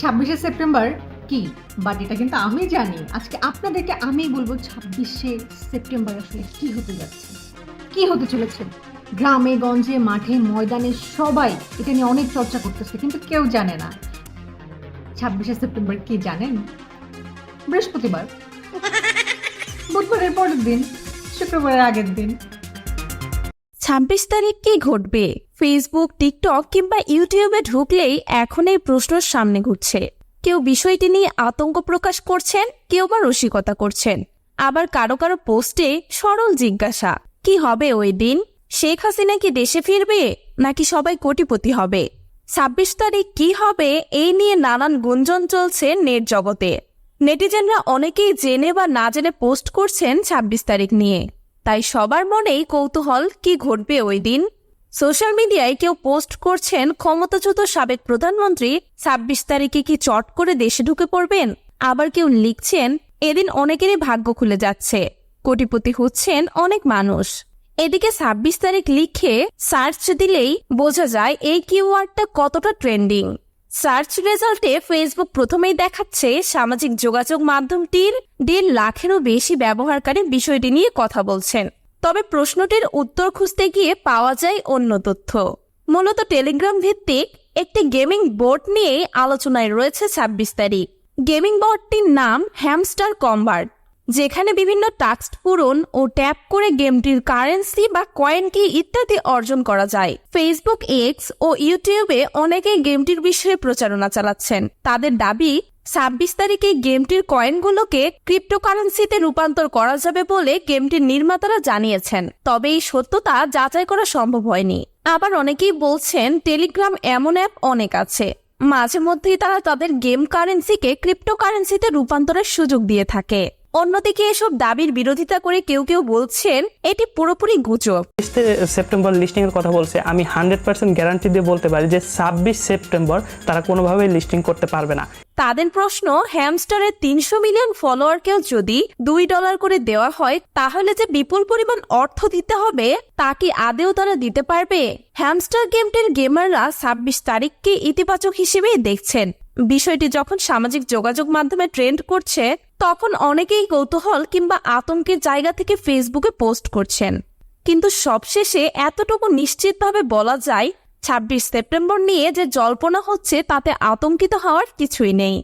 ছাব্বিশে সেপ্টেম্বর কি? বাট এটা কিন্তু আমি জানি। আজকে আপনাদেরকে আমি বলব ছাব্বিশে সেপ্টেম্বর আসলে কি হতে যাচ্ছে? কি হতে চলেছে? গ্রামে, গঞ্জে, মাঠে, ময়দানে সবাই এটা নিয়ে অনেক চর্চা করতেছে, কিন্তু কেউ জানে না। ছাব্বিশে সেপ্টেম্বর কি জানেন? বৃহস্পতিবার। বুধবারের পরের দিন, শুক্রবারের আগের দিন। ছাব্বিশ তারিখ কি ঘটবে? ফেসবুক টিকটক কিংবা ইউটিউবে ঢুকলেই এখন এই প্রশ্নের সামনে ঘুরছে। কেউ বিষয়টি নিয়ে আতঙ্ক প্রকাশ করছেন, কেউ বা রসিকতা করছেন। আবার কারও কারও পোস্টে সরল জিজ্ঞাসা, কি হবে ওই দিন? শেখ হাসিনা কি দেশে ফিরবে? নাকি সবাই কোটিপতি হবে? ছাব্বিশ তারিখ কি হবে, এই নিয়ে নানান গুঞ্জন চলছে নেট জগতে। নেটিজেনরা অনেকেই জেনে বা না জেনে পোস্ট করছেন ছাব্বিশ তারিখ নিয়ে। তাই সবার মনেই কৌতূহল কি ঘটবে ওই দিন? সোশ্যাল মিডিয়ায় কেউ পোস্ট করছেন, ক্ষমতাচ্যুত সাবেক প্রধানমন্ত্রী, ছাব্বিশ তারিখে কি চট করে দেশে ঢুকে পড়বেন? আবার কেউ লিখছেন, এদিন অনেকেরই ভাগ্য খুলে যাচ্ছে। কোটিপতি হচ্ছেন অনেক মানুষ। এদিকে ছাব্বিশ তারিখ লিখে সার্চ দিলেই বোঝা যায় এই কিওয়ার্ডটা কতটা ট্রেন্ডিং। সার্চ রেজাল্টে ফেসবুক প্রথমেই দেখাচ্ছে সামাজিক যোগাযোগ মাধ্যমটির দেড় লাখেরও বেশি ব্যবহারকারী বিষয়টি নিয়ে কথা বলছেন। তবে প্রশ্নটির উত্তর খুঁজতে গিয়ে পাওয়া যায় অন্য তথ্য। মূলত টেলিগ্রাম ভিত্তিক একটি গেমিং বোর্ড নিয়ে আলোচনায় রয়েছে ছাব্বিশ তারিখ। গেমিং বোর্ডটির নাম হ্যামস্টার কম্বার্ট যেখানে বিভিন্ন টাস্ক পূরণ ও ট্যাপ করে গেমটির কারেন্সি বা কয়েন কি ইত্যাদি অর্জন করা যায়। ফেসবুক এক্স ও ইউটিউবে অনেকে গেমটির বিষয়ে প্রচারণা চালাচ্ছেন। তাদের দাবি, ছাব্বিশ তারিখে গেমটির কয়েনগুলোকে ক্রিপ্টোকারেন্সিতে রূপান্তর করা যাবে বলে গেমটির নির্মাতারা জানিয়েছেন। তবে এই সত্যতা যাচাই করা সম্ভব হয়নি। আবার অনেকেই বলছেন টেলিগ্রাম এমন অ্যাপ অনেক আছে। মাঝে মধ্যেই তারা তাদের গেম কারেন্সিকে ক্রিপ্টোকারেন্সিতে রূপান্তরের সুযোগ দিয়ে থাকে। অন্যদিকে এসব দাবির বিরোধিতা করে কেউ কেউ বলছেন এটি পুরোপুরি গুজব। সেপ্টেম্বর লিস্টিং এর কথা বলছে। আমি হান্ড্রেড পার্সেন্ট গ্যারান্টি দিয়ে বলতে পারি যে ছাব্বিশ সেপ্টেম্বর তারা কোনোভাবেই লিস্টিং করতে পারবে না। তাদের প্রশ্ন হ্যামস্টারের তিনশো মিলিয়ন ফলোয়ারকেও যদি দুই ডলার করে দেওয়া হয় তাহলে যে বিপুল পরিমাণ অর্থ দিতে হবে তা কি আদেও তারা দিতে পারবে? হ্যামস্টার গেমটির গেমাররা ছাব্বিশ তারিখকে ইতিবাচক হিসেবেই দেখছেন। বিষয়টি যখন সামাজিক যোগাযোগ মাধ্যমে ট্রেন্ড করছে তখন অনেকেই কৌতূহল কিংবা আতঙ্কের জায়গা থেকে ফেসবুকে পোস্ট করছেন। কিন্তু সবশেষে এতটুকু নিশ্চিতভাবে বলা যায়, ছাব্বিশ সেপ্টেম্বর নিয়ে যে জল্পনা হচ্ছে তাতে আতঙ্কিত হওয়ার কিছুই নেই।